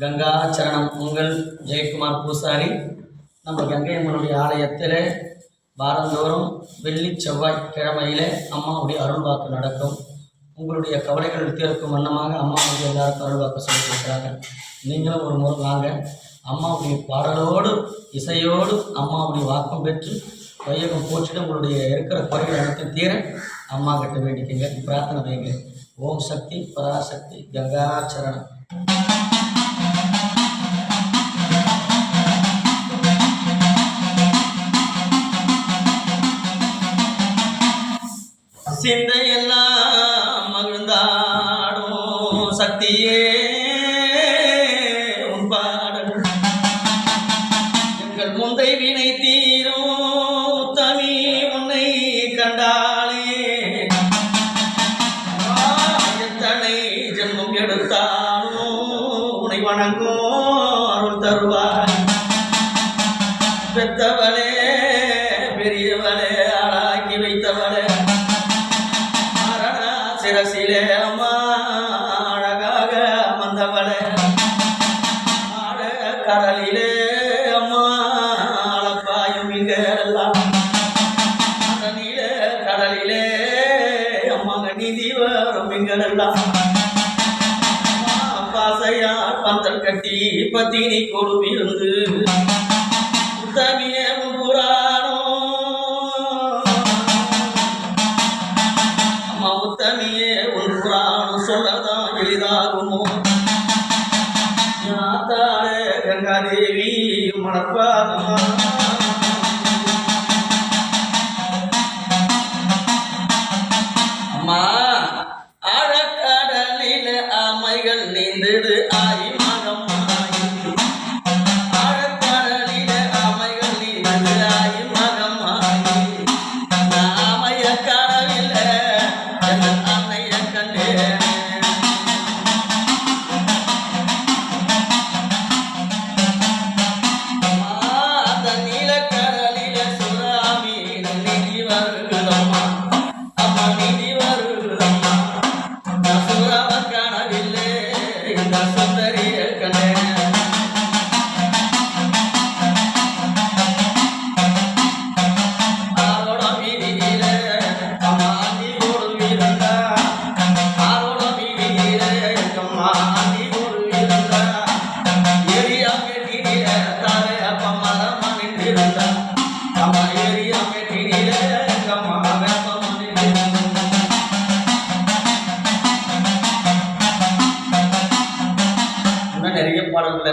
கங்காச்சரணம் உங்கள் ஜெயக்குமார் பூசாரி. நம்ம கங்கை அம்மனுடைய ஆலயத்தில் வாரந்தோறும் வெள்ளி செவ்வாய் கிழமையிலே அம்மாவுடைய அருள்வாக்கு நடக்கும். உங்களுடைய கவலைகள் தீர்க்கும் வண்ணமாக அம்மாவுடைய எல்லாருக்கும் அருள்வாக்கு சொல்லியிருக்கிறாங்க நீங்களும் ஒரு முறை வாங்க. அம்மாவுடைய பாடலோடு இசையோடு அம்மாவுடைய வாக்கம் பெற்று வையகம் போற்றிட்டு உங்களுடைய இருக்கிற குறைகள் அனைத்தும் தீர அம்மா கிட்ட வேண்டிக்கங்க. பிரார்த்தனை வைங்க ஓம் சக்தி பராசக்தி கங்காச்சரணம். சிந்தையெல்லாம் மகிழ்ந்தாடும் சக்தியே உன் எங்கள் முந்தை வினை தீரும் உத்தமி உன்னை கண்டாளே. எத்தனை ஜென்மம் எடுத்தாலும் உன்னை வணங்கும் அருள் தருவாய். பெத்தவளே சிரசிலே அம்மா அழகாக வந்தவளே. ஆட கடலிலே அம்மா அளப்பாயும் இங்கெல்லாம். கடலிலே கடலிலே அம்மா நிதி வரும் இங்கெல்லாம். அம்மா பந்தல் கட்டி பத்தினி கொடுவிருந்து. உத்தமியே புராணம் சொல்லதா சொல்லதான் எளிதாகுமோ யாத்தாளே கங்காதேவி மணப்பாதமா அம்மா ஆழக்கடலில அமைகள் நீந்தது ஆய் இன்னும் நிறைய பாடல்களை